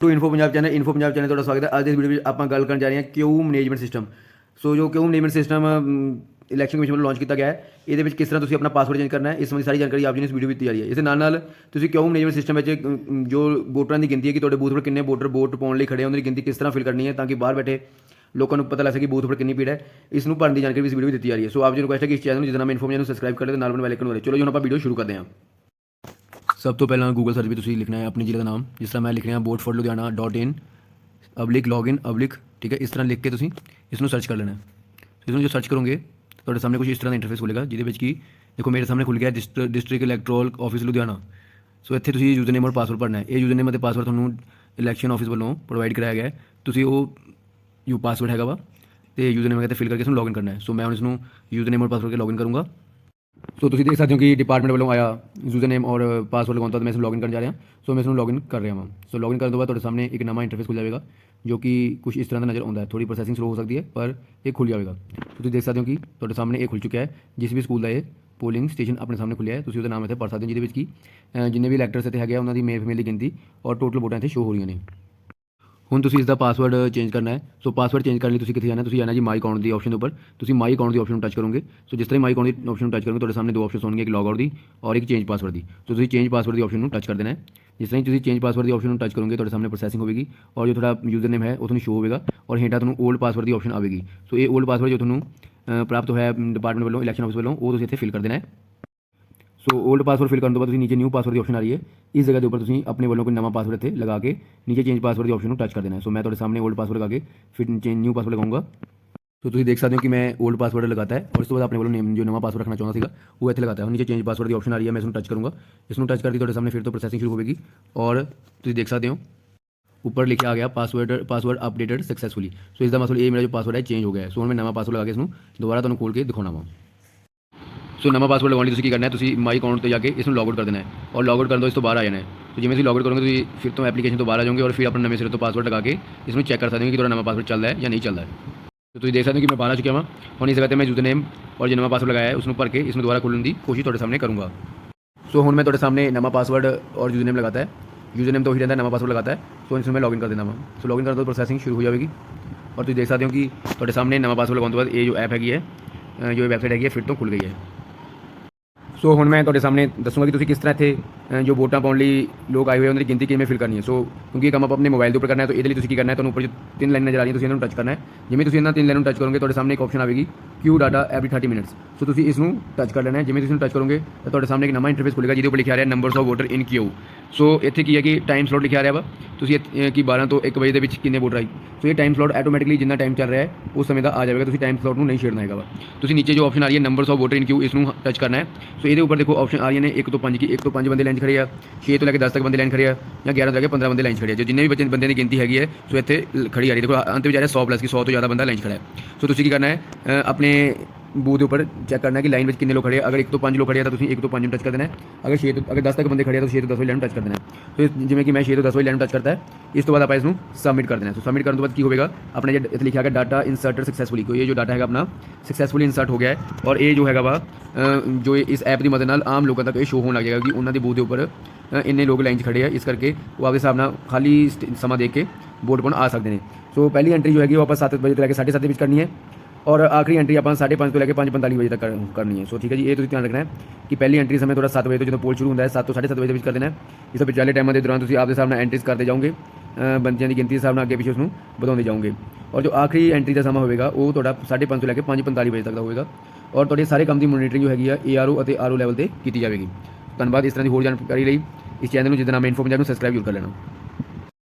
To info Punjab channel info Punjab channel ਤੁਹਾਡਾ ਸਵਾਗਤ ਹੈ। ਅੱਜ ਦੀ ਵੀਡੀਓ ਵਿੱਚ ਆਪਾਂ ਗੱਲ ਕਰਨ ਜਾ ਰਹੇ ਹਾਂ ਕਿਊ ਮੈਨੇਜਮੈਂਟ ਸਿਸਟਮ ਸੋ ਜੋ Q management system election commission ਵੱਲੋਂ ਲਾਂਚ ਕੀਤਾ ਗਿਆ ਹੈ, ਇਹਦੇ ਵਿੱਚ ਕਿਸ ਤਰ੍ਹਾਂ ਤੁਸੀਂ ਆਪਣਾ ਪਾਸਵਰਡ ਚੇਂਜ ਕਰਨਾ ਹੈ, ਇਸ ਸੰਬੰਧੀ ਸਾਰੀ ਜਾਣਕਾਰੀ ਆਪ ਜੀ ਨੇ ਇਸ ਵੀਡੀਓ ਵਿੱਚ ਦਿੱਤੀ ਜਾ ਰਹੀ ਹੈ। ਇਸ ਦੇ ਨਾਲ ਨਾਲ ਤੁਸੀਂ ਕਿਊ ਮੈਨੇਜਮੈਂਟ ਸਿਸਟਮ ਵਿੱਚ ਜੋ ਵੋਟਰਾਂ ਦੀ ਗਿਣਤੀ ਹੈ ਕਿ ਤੁਹਾਡੇ ਬੂਥ 'ਤੇ ਕਿੰਨੇ ਵੋਟਰ ਵੋਟ ਪਾਉਣ ਲਈ ਖੜੇ ਆ, ਉਹਨਾਂ ਦੀ ਗਿਣਤੀ ਕਿਸ ਤਰ੍ਹਾਂ ਫਿਲ ਕਰਨੀ ਹੈ ਤਾਂ ਕਿ ਬਾਹਰ ਬੈਠੇ ਲੋਕਾਂ ਨੂੰ ਪਤਾ ਲੱਗ ਸਕੇ ਬੂਥ 'ਤੇ ਕਿੰਨੀ ਭੀੜ ਹੈ। ਇਸ ਨੂੰ ਭਰਨ ਦੀ ਜਾਣਕਾਰੀ ਵੀ ਇਸ ਵੀਡੀਓ ਵਿੱਚ ਦਿੱਤੀ ਜਾ ਰਹੀ ਹੈ। ਸੋ ਆਪ ਜੀ ਨੂੰ ਰਿਕੁਐਸਟ ਹੈ ਕਿ ਇਸ ਚੈਨਲ ਨੂੰ ਜਿਹਦਾ ਨਾਮ ਇਨਫੋਰਮੇਸ਼ਨ ਨੂੰ ਸਬਸਕ੍ਰਾਈਬ ਕਰ ਲਿਓ ਨਾਲ ਬਣ ਬੈਲ ਆਈਕਨ ਵਾਲੇ ਚਲੋ ਜੀ, ਹੁਣ ਆਪਾਂ ਵੀਡੀਓ ਸ਼ੁਰੂ ਕਰਦੇ ਹਾਂ। ਸਭ ਤੋਂ ਪਹਿਲਾਂ ਗੂਗਲ ਸਰਚ ਵੀ ਤੁਸੀਂ ਲਿਖਣਾ ਹੈ, ਆਪਣੀ ਜ਼ਿਲ੍ਹੇ ਦਾ ਨਾਮ, ਜਿਸ ਤਰ੍ਹਾਂ ਮੈਂ ਲਿਖ ਰਿਹਾ vote for Ludhiana dot in ਅਬਲਿਕ login ਅਬਲਿਕ ਠੀਕ ਹੈ, ਇਸ ਤਰ੍ਹਾਂ ਲਿਖ ਕੇ ਤੁਸੀਂ ਇਸ ਨੂੰ ਸਰਚ ਕਰ ਲੈਣਾ ਹੈ। ਇਸ ਨੂੰ ਜੋ ਸਰਚ ਕਰੋਗੇ, ਤੁਹਾਡੇ ਸਾਹਮਣੇ ਕੁਝ ਇਸ ਤਰ੍ਹਾਂ ਦਾ ਇੰਟਰਫੇਸ ਖੁੱਲੇਗਾ ਜਿਹਦੇ ਵਿੱਚ ਕੀ ਦੇਖੋ ਮੇਰੇ ਸਾਹਮਣੇ ਖੁੱਲ ਗਿਆ district electoral office Ludhiana. So ਇੱਥੇ ਤੁਸੀਂ ਯੂਜ਼ਰ ਨੇਮ ਔਰ ਪਾਸਵਰਡ ਭਰਨਾ ਹੈ। ਇਹ ਯੂਜ਼ਰ ਨੇਮ ਅਤੇ ਪਾਸਵਰਡ ਤੁਹਾਨੂੰ ਇਲੈਕਸ਼ਨ ਆਫਿਸ ਵੱਲੋਂ ਪ੍ਰੋਵਾਈਡ ਕਰਾਇਆ ਗਿਆ ਹੈ। ਤੁਸੀਂ ਉਹ ਯੂ ਪਾਸਵਰਡ ਹੈਗਾ ਵਾ, ਤੇ ਯੂਜ਼ਰ ਨੇਮ ਹੈਗਾ ਤੇ ਫਿਲ ਕਰਕੇ ਇਸ ਨੂੰ ਲੌਗਇਨ ਕਰਨਾ ਹੈ। ਸੋ ਮੈਂ ਹੁਣ ਇਸ ਨੂੰ ਯੂਜ਼ਰ ਨੇਮ ਔਰ ਪਾਸਵਰਡ ਕੇ ਲੌਗਇਨ ਕਰੂੰਗਾ। ਸੋ ਤੁਸੀਂ ਦੇਖ ਸਕਦੇ ਹੋ ਕਿ ਡਿਪਾਰਟਮੈਂਟ ਵੱਲੋਂ ਆਇਆ ਯੂਜ਼ਰ ਨੇਮ ਔਰ ਪਾਸਵਰਡ ਲਗਾਉਣ ਤੋਂ ਮੈਂ ਇਸ ਨੂੰ ਲੌਗਇਨ ਕਰਨ ਜਾ ਰਿਹਾ। ਸੋ ਮੈਂ ਇਸ ਨੂੰ ਲੌਗਇਨ ਕਰ ਰਿਹਾ ਹਾਂ ਸੋ ਲੌਗਇਨ ਕਰਨ ਤੋਂ ਬਾਅਦ ਤੁਹਾਡੇ ਸਾਹਮਣੇ ਇੱਕ ਨਵਾਂ ਇੰਟਰਫੇਸ ਖੁੱਲ ਜਾਵੇਗਾ, ਜੋ ਕਿ ਕੁਝ ਇਸ ਤਰ੍ਹਾਂ ਦਾ ਨਜ਼ਰ ਆਉਂਦਾ ਹੈ। ਥੋੜੀ ਪ੍ਰੋਸੈਸਿੰਗ ਸਲੋ ਹੋ ਸਕਦੀ ਹੈ, ਪਰ ਇਹ ਖੁੱਲ ਜਾਵੇਗਾ। ਤੁਸੀਂ ਦੇਖ ਸਕਦੇ ਹੋ ਕਿ ਤੁਹਾਡੇ ਸਾਹਮਣੇ ਇਹ ਖੁੱਲ ਚੁੱਕਿਆ ਹੈ। ਜਿਸ ਵੀ ਸਕੂਲ ਦਾ ਇਹ ਪੋਲਿੰਗ ਸਟੇਸ਼ਨ ਆਪਣੇ ਸਾਹਮਣੇ ਖੁੱਲਿਆ ਹੈ। ਤੁਸੀਂ ਉਹਦਾ ਨਾਮ ਇੱਥੇ ਪੜ੍ਹ ਸਕਦੇ ਹੋ, ਜਿਹਦੇ ਵਿੱਚ ਕਿ ਜਿੰਨੇ ਵੀ ਇਲੈਕਟਰਸ ਇੱਥੇ ਹੈਗੇ ਆ, ਉਹਨਾਂ ਦੀ ਮੇਲ ਫੀਮੇਲ ਦੀ ਗਿਣਤੀ ਔਰ ਟੋਟਲ ਵੋਟਾਂ ਇੱਥੇ ਸ਼ੋ ਹੋ ਰਹੀਆਂ ਨੇ। ਹੁਣ ਤੁਸੀਂ ਇਸ ਦਾ ਪਾਸਵਰਡ ਚੇਂਜ ਕਰਨਾ ਹੈ। ਸੋ ਪਾਸਵਰਡ ਚੇਂਜ ਕਰਨ ਲਈ ਤੁਸੀਂ ਕਿੱਥੇ ਜਾਣਾ ਹੈ? ਤੁਸੀਂ ਜਾਣਾ ਜੀ ਮਾਈ ਅਕਾਊਂਟ ਦੀ ਆਪਸ਼ਨ ਉੱਪਰ। ਤੁਸੀਂ ਮਾਈ ਅਕਾਊਂਟ ਦੀ ਆਪਸ਼ਨ ਨੂੰ ਟੱਚ ਕਰੋਗੇ। ਸੋ ਜਿਸ ਤਰ੍ਹਾਂ ਮਾਈ ਅਕਾਊਂਟ ਦੀ ਆਪਸ਼ਨ ਨੂੰ ਟੱਚ ਕਰੋਗੇ, ਤੁਹਾਡੇ ਸਾਹਮਣੇ ਦੋ ਆਪਸ਼ਨਸ ਹੋਣਗੇ ਇੱਕ ਲੌਗ ਆਊਟ ਦੀ ਔਰ ਇੱਕ ਚੇਂਜ ਪਾਸਵਰਡ ਦੀ। ਸੋ ਤੁਸੀਂ ਚੇਂਜ ਪਾਸਵਰਡ ਦੀ ਆਪਸ਼ਨ ਨੂੰ ਟੱਚ ਕਰ ਦੇਣਾ ਹੈ। ਜਿਸ ਤਰ੍ਹਾਂ ਹੀ ਤੁਸੀਂ ਚੇਂਜ ਪਾਸਵਰਡ ਦੀ ਆਪਸ਼ਨ ਨੂੰ ਟੱਚ ਕਰੋਗੇ, ਤੁਹਾਡੇ ਸਾਹਮਣੇ ਪ੍ਰੋਸੈਸਿੰਗ ਹੋਵੇਗੀ ਔਰ ਜੋ ਤੁਹਾਡਾ ਯੂਜ਼ਰ ਨੇਮ ਹੈ, ਉਹ ਤੁਹਾਨੂੰ ਸ਼ੋ ਹੋਵੇਗਾ ਔਰ ਹੇਠਾਂ ਤੁਹਾਨੂੰ 올ਡ ਪਾਸਵਰਡ ਦੀ ਆਪਸ਼ਨ ਆਵੇਗੀ। ਸੋ ਇਹ 올ਡ ਪਾਸਵਰਡ ਜੋ ਤੁਹਾਨੂੰ ਪ੍ਰਾਪਤ ਹੋਇਆ ਡਿਪਾਰਟਮੈਂਟ ਵੱਲੋਂ ਇਲੈਕਸ਼ਨ ਆਫਿਸ ਵੱਲੋਂ, ਉਹ ਤੁਸੀਂ ਇੱਥੇ ਫਿਲ ਕਰ ਦੇਣਾ ਹੈ। सो ओल्ड पासवर्ड फिल करने तो बाद नीचे न्यू पासवर्ड की ऑप्शन आ रही है। इस जगह के ऊपर तुम्हें अपने वालों को नवा पासवर्ड थे लगा के नीचे चेंज पासवर्ड की ऑप्शन को टच कर देना है। सो मैं थोड़े सामने ओल्ड पासवर्ड लगा के फिर चेंज न्यू पासवर्ड लगाऊँगा। तो तुम देख सकते हो कि मैं ओल्ड पासवर्ड लगाता है और उसके बाद अपने वालों ने जो नवा पासवर्ड रखना चाहता वो इतने लगाता है। नीचे चेंज पासवर्ड की ऑप्शन आ रही है, मैं इसमें टच करूँगा। इसमें टच करके थोड़े सामने फिर तो प्रोसेसिंग शुरू होगी और तुम देख सकते हो, ऊपर लिखा आ गया password password updated successfully so इसका मतलब ये मेरा जो पासवर्ड है चेंज हो गया है। सो मैं नवा पासवर्ड लगा के इसमें दोबारा तुम्हें खोल के दिखाना वहाँ ਸੋ ਨਵਾਂ ਪਾਸਵਰਡ ਲਗਾਉਣ ਲਈ ਤੁਸੀਂ ਕੀ ਕਰਨਾ ਹੈ? ਤੁਸੀਂ ਮਾਈ ਅਕਾਊਂਟ ਤੇ ਜਾ ਕੇ ਇਸ ਨੂੰ ਲੌਗਆਊਟ ਕਰ ਦੇਣਾ ਹੈ। ਔਰ ਲੌਗਆਊਟ ਕਰਨ ਤੋਂ ਇਸ ਤੋਂ ਬਾਹਰ ਆ ਜਾਣਾ ਹੈ। ਸੋ ਜਿਵੇਂ ਤੁਸੀਂ ਲੌਗਆਊਟ ਕਰੋਗੇ, ਤੁਸੀਂ ਫਿਰ ਤੋਂ ਐਪਲੀਕੇਸ਼ਨ ਤੋਂ ਬਾਹਰ ਆ ਜਾਓਗੇ ਔਰ ਫਿਰ ਆਪਣਾ ਨਵੇਂ ਸਿਰੇ ਤੋਂ ਪਾਸਵਰਡ ਲਗਾ ਕੇ ਇਸ ਨੂੰ ਚੈੱਕ ਕਰ ਸਕਦੇ ਹੋ ਕਿ ਤੁਹਾਡਾ ਨਵਾਂ ਪਾਸਵਰਡ ਚੱਲਦਾ ਹੈ ਜਾਂ ਨਹੀਂ ਚੱਲਦਾ ਹੈ। ਸੋ ਤੁਸੀਂ ਦੇਖ ਸਕਦੇ ਹੋ ਕਿ ਮੈਂ ਬਾਹਰ ਆ ਚੁੱਕਿਆ ਹਾਂ ਹੁਣ ਇਸ ਜਗ੍ਹਾ ਤੇ ਮੈਂ ਯੂਜ਼ਰ ਨੇਮ ਔਰ ਜੋ ਨਵਾਂ ਪਾਸਵਰਡ ਲਗਾਇਆ ਹੈ ਉਸ ਨੂੰ ਭਰ ਕੇ ਇਸ ਨੂੰ ਦੁਬਾਰਾ ਖੋਲ੍ਹਣ ਦੀ ਕੋਸ਼ਿਸ਼ ਤੁਹਾਡੇ ਸਾਹਮਣੇ ਕਰੂੰਗਾ। ਸੋ ਹੁਣ ਮੈਂ ਤੁਹਾਡੇ ਸਾਹਮਣੇ ਨਵਾਂ ਪਾਸਵਰਡ ਔਰ ਯੂਜ਼ਰ ਨੇਮ ਲਗਾਤਾ ਹੈ। ਯੂਜ਼ਰ ਨੇਮ ਤਾਂ ਉਹੀ ਰਹਿੰਦਾ, ਨਵਾਂ ਪਾਸਵਰਡ ਲਗਾਤਾ ਹੈ। ਸੋ ਇਸ ਨੂੰ ਮੈਂ ਲੌਗਇਨ ਕਰ ਦੇਣਾ ਵਾ। ਸੋ ਲੌਗਇਨ ਕਰਨ ਤੋਂ ਪ੍ਰੋਸੈਸਿੰਗ ਸ਼ੁਰੂ ਹੋ ਜਾਵੇਗੀ। ਔਰ ਤੁਸੀਂ ਦੇਖ ਸਕਦੇ ਹੋ ਕਿ ਤੁਹਾਡੇ ਸਾਹਮਣੇ ਨਵਾਂ ਪਾਸਵਰਡ ਲਗਾਉਣ ਤੋਂ ਬਾਅਦ ਇਹ ਜੋ ਐਪ ਹੈਗੀ ਹੈ ਜੋ ਵੈਬਸਾਈਟ ਹੈਗੀ ਹੈ, ਫਿਰ ਤੋਂ ਖੁੱਲ ਗਈ ਹੈ। ਸੋ ਹੁਣ ਮੈਂ ਤੁਹਾਡੇ ਸਾਹਮਣੇ ਦੱਸੂਗਾ ਕਿ ਤੁਸੀਂ ਕਿਸ ਤਰ੍ਹਾਂ ਇੱਥੇ ਜੋ ਵੋਟਾਂ ਪਾਉਣ ਲਈ ਲੋਕ ਆਏ ਹੋਏ ਉਹਨਾਂ ਦੀ ਗਿਣਤੀ ਕਿਵੇਂ ਫਿਲ ਕਰਨੀ ਹੈ? ਸੋ ਕਿਉਂਕਿ ਇਹ ਕੰਮ ਆਪਾਂ ਆਪਣੇ ਮੋਬਾਈਲ ਦੇ ਉੱਪਰ ਕਰਨਾ ਹੈ ਤਾਂ ਇਹਦੇ ਲਈ ਤੁਸੀਂ ਕੀ ਕਰਨਾ ਹੈ? ਤੁਹਾਨੂੰ ਉੱਪਰ ਤਿੰਨ ਲਾਈਨਾਂ ਨਜ਼ਰ ਆ ਰਹੀਆਂ ਤੁਸੀਂ ਇਹਨਾਂ ਨੂੰ ਟੱਚ ਕਰਨਾ ਹੈ। ਜਿਵੇਂ ਤੁਸੀਂ ਇਹਨਾਂ ਤਿੰਨ ਲਾਈਨਾਂ ਨੂੰ ਟੱਚ ਕਰੋਗੇ ਤੁਹਾਡੇ ਸਾਹਮਣੇ ਇੱਕ ਆਪਸ਼ਨ ਆਵੇਗੀ Q data every 30 minutes so ਤੁਸੀਂ ਇਸ ਨੂੰ ਟੱਚ ਕਰ ਲੈਣਾ ਹੈ। ਜਿਵੇਂ ਤੁਸੀਂ ਇਹਨੂੰ ਟੱਚ ਕਰੋਗੇ ਤਾਂ ਤੁਹਾਡੇ ਸਾਹਮਣੇ ਇੱਕ ਨਵਾਂ ਇੰਟਰਫੇਸ ਖੁੱਲੇਗਾ ਜਿਹਦੇ ਉੱਪਰ ਲਿਖਿਆ ਰਿਹਾ numbers of voter in queue so ਇੱਥੇ ਕੀ ਹੈ ਕਿ ਟਾਈਮ ਸਲੋਟ ਲਿਖਿਆ ਰਿਹਾ ਵਾ। ਤੁਸੀਂ ਇੱਥੇ, ਕਿ 12 ਤੋਂ 1 ਵਜੇ ਦੇ ਵਿੱਚ ਕਿੰਨੇ ਵੋਟਰ ਆਈ ਸੋ ਇਹ ਟਾਈਮ ਸਲੋਟ ਆਟੋਮੈਟਿਕਲੀ ਜਿੰਨਾ ਟਾਈਮ ਚੱਲ ਰਿਹਾ ਹੈ ਉਸ ਸਮੇਂ ਦਾ ਆ ਜਾਵੇਗਾ। ਤੁਸੀਂ ਟਾਈਮ ਸਲੋਟ ਨੂੰ ਨਹੀਂ ਛੇੜਨਾ ਹੈਗਾ ਵਾ। ਤੁਸੀਂ ਨੀਚੇ ਜੋ ਆਪਸ਼ਨ ਆ ਰਹੀ ਹੈ numbers of voter in queue ਇਸ ਨੂੰ ਟੱਚ ਕਰਨਾ ਹੈ। ਸੋ ਇਹਦੇ ਉੱਪਰ ਦੇਖੋ ਆਪਸ਼ਨ ਆ ਰਹੀਆਂ ਨੇ 1 ਤੋਂ 5 ਕੀ 1 ਤੋਂ 5 ਬੰਦੇ ਲਾਈਨ 'ਚ ਖੜੇ ਆ 6 ਤੋਂ ਲੈ ਕੇ 10 ਤੱਕ ਬੰਦੇ ਲਾਈਨ ਖੜੇ ਆ, ਜਾਂ 11 ਤੋਂ ਲੈ ਕੇ 15 ਬੰਦੇ ਲਾਈਨ 'ਚ ਖੜੇ ਆ ਜੋ ਜਿੰਨੇ ਵੀ ਬੱਚੇ ਬੰਦੇ ਦੀ ਗਿਣਤੀ ਹੈਗੀ ਹੈ, ਸੋ ਇੱਥੇ ਲ- ਖੜੀ ਆ ਰਹੀ ਹੈ। ਦੇਖੋ, ਅੰਤ ਵਿੱਚ ਆ ਰਿਹਾ 100 ਪਲੱਸ ਕੀ 100 ਤੋਂ ਜ਼ਿਆਦਾ ਬੰਦਾ ਲਾਈਨ 'ਚ ਖੜਾ ਹੈ ਸੋ ਤੁਸੀਂ ਕੀ ਕਰਨਾ ਹੈ ਆਪਣੇ ਬੂਥ ਦੇ ਉੱਪਰ ਚੈੱਕ ਕਰਨਾ ਕਿ ਲਾਈਨ ਵਿੱਚ ਕਿੰਨੇ ਲੋਕ ਖੜੇ ਆ। ਅਗਰ 1 ਤੋਂ 5 ਲੋਕ ਖੜੇ ਆ ਤਾਂ ਤੁਸੀਂ 1 ਤੋਂ 5 ਨੂੰ ਟੱਚ ਕਰ ਦੇਣਾ ਅਗਰ 6 ਤੋਂ ਅਗਰ 10 ਤੱਕ ਬੰਦੇ ਖੜੇ ਆ ਤਾਂ 6 ਤੋਂ 10 ਵਾਲੀ ਲਾਈਨ ਨੂੰ ਟੱਚ ਕਰ ਦੇਣਾ ਸੋ ਜਿਵੇਂ ਕਿ ਮੈਂ 6 ਤੋਂ 10 ਵਾਲੀ ਲਾਈਨ ਨੂੰ ਟੱਚ ਕਰਤਾ ਹੈ, ਇਸ ਤੋਂ ਬਾਅਦ ਆਪਾਂ ਇਸ ਨੂੰ ਸਬਮਿਟ ਕਰ ਦੇਣਾ ਹੈ। ਸੋ ਸਬਮਿਟ ਕਰਨ ਤੋਂ ਬਾਅਦ ਕੀ ਹੋਵੇਗਾ? ਆਪਣੇ ਜਿਹੜਾ ਇੱਥੇ ਲਿਖਿਆ ਗਿਆ ਡਾਟਾ ਇਨਸਰਟਡ ਸਕਸੈਸਫੁਲੀ ਕੋਈ ਇਹ ਜੋ ਡਾਟਾ ਹੈਗਾ ਆਪਣਾ ਸਕਸੈਸਫੁਲੀ ਇਨਸਰਟ ਹੋ ਗਿਆ ਹੈ ਔਰ ਇਹ ਜੋ ਹੈਗਾ ਵਾ ਜੋ ਇਸ ਐਪ ਦੀ ਮਦਦ ਨਾਲ ਆਮ ਲੋਕਾਂ ਤੱਕ ਇਹ ਸ਼ੋ ਹੋਣ ਲੱਗ ਜਾਏਗਾ ਕਿ ਉਹਨਾਂ ਦੇ ਬੂਥ ਦੇ ਉੱਪਰ ਇੰਨੇ ਲੋਕ ਲਾਈਨ 'ਚ ਖੜੇ ਆ। ਇਸ ਕਰਕੇ ਉਹ ਆਪਦੇ ਹਿਸਾਬ ਨਾਲ ਖਾਲੀ ਸਟ- ਸਮਾਂ ਦੇ ਕੇ ਵੋਟ ਪਾਉਣ ਆ ਸਕਦੇ ਨੇ। ਸੋ ਪਹਿਲੀ ਐਂਟਰੀ ਜੋ ਹੈਗੀ ਉਹ ਆਪਾਂ 7 ਵਜੇ ਤੋਂ ਲੈ ਕੇ 7:30 ਦੇ ਵਿੱਚ ਕਰਨੀ ਹੈ। ਔਰ ਆਖਰੀ ਐਂਟਰੀ ਆਪਾਂ 5:30 ਤੋਂ ਲੈ ਕੇ 5:45 ਵਜੇ ਤੱਕ ਕਰ- ਕਰਨੀ ਹੈ। ਸੋ ਠੀਕ ਹੈ ਜੀ, ਇਹ ਤੁਸੀਂ ਧਿਆਨ ਰੱਖਣਾ ਹੈ ਕਿ ਪਹਿਲੀ ਐਂਟਰੀ ਸਮੇਂ ਤੁਹਾਡਾ 7 ਵਜੇ ਤੋਂ ਜਦੋਂ ਪੋਲ ਸ਼ੁਰੂ ਹੁੰਦਾ ਹੈ 7 ਤੋਂ 7:30 ਵਜੇ ਦੇ ਵਿੱਚ ਕਰ ਦੇਣਾ ਇਸ ਤੋਂ ਵਿਚਾਲੇ ਟਾਈਮਾਂ ਦੇ ਦੌਰਾਨ ਤੁਸੀਂ ਆਪਦੇ ਹਿਸਾਬ ਨਾਲ ਐਂਟਰੀਜ਼ ਕਰਦੇ ਜਾਓਗੇ ਬੰਦਿਆਂ ਦੀ ਗਿਣਤੀ ਦੇ ਹਿਸਾਬ ਨਾਲ ਅੱਗੇ ਪਿੱਛੇ ਉਸ ਨੂੰ ਵਧਾਉਂਦੇ ਜਾਓਗੇ। ਔਰ ਜੋ ਆਖਰੀ ਐਂਟਰੀ ਦਾ ਸਮਾਂ ਹੋਵੇਗਾ, ਉਹ ਤੁਹਾਡਾ 5:30 ਤੋਂ ਲੈ ਕੇ 5:45 ਵਜੇ ਤੱਕ ਦਾ ਹੋਵੇਗਾ। ਔਰ ਤੁਹਾਡੇ ਸਾਰੇ ਕੰਮ ਦੀ ਮੋਨੀਟਰਿੰਗ ਜੋ ਹੈਗੀ ਆ ਏਆਰਓ ਅਤੇ ਆਰਓ ਲੈਵਲ ਤੇ ਕੀਤੀ ਜਾਵੇਗੀ। ਧੰਨਵਾਦ ਇਸ ਤਰ੍ਹਾਂ ਦੀ ਹੋਰ ਜਾਣਕਾਰੀ ਲਈ। ਇਸ ਚੈਨਲ ਨੂੰ ਜਿੱਦਾਂ ਨਾਮ ਇਨਫੋ ਪੰਜਾਬ ਨੂੰ ਸਬਸਕ੍ਰਾਈਬ ਜ਼ਰੂਰ ਕਰ ਲੈਣਾ।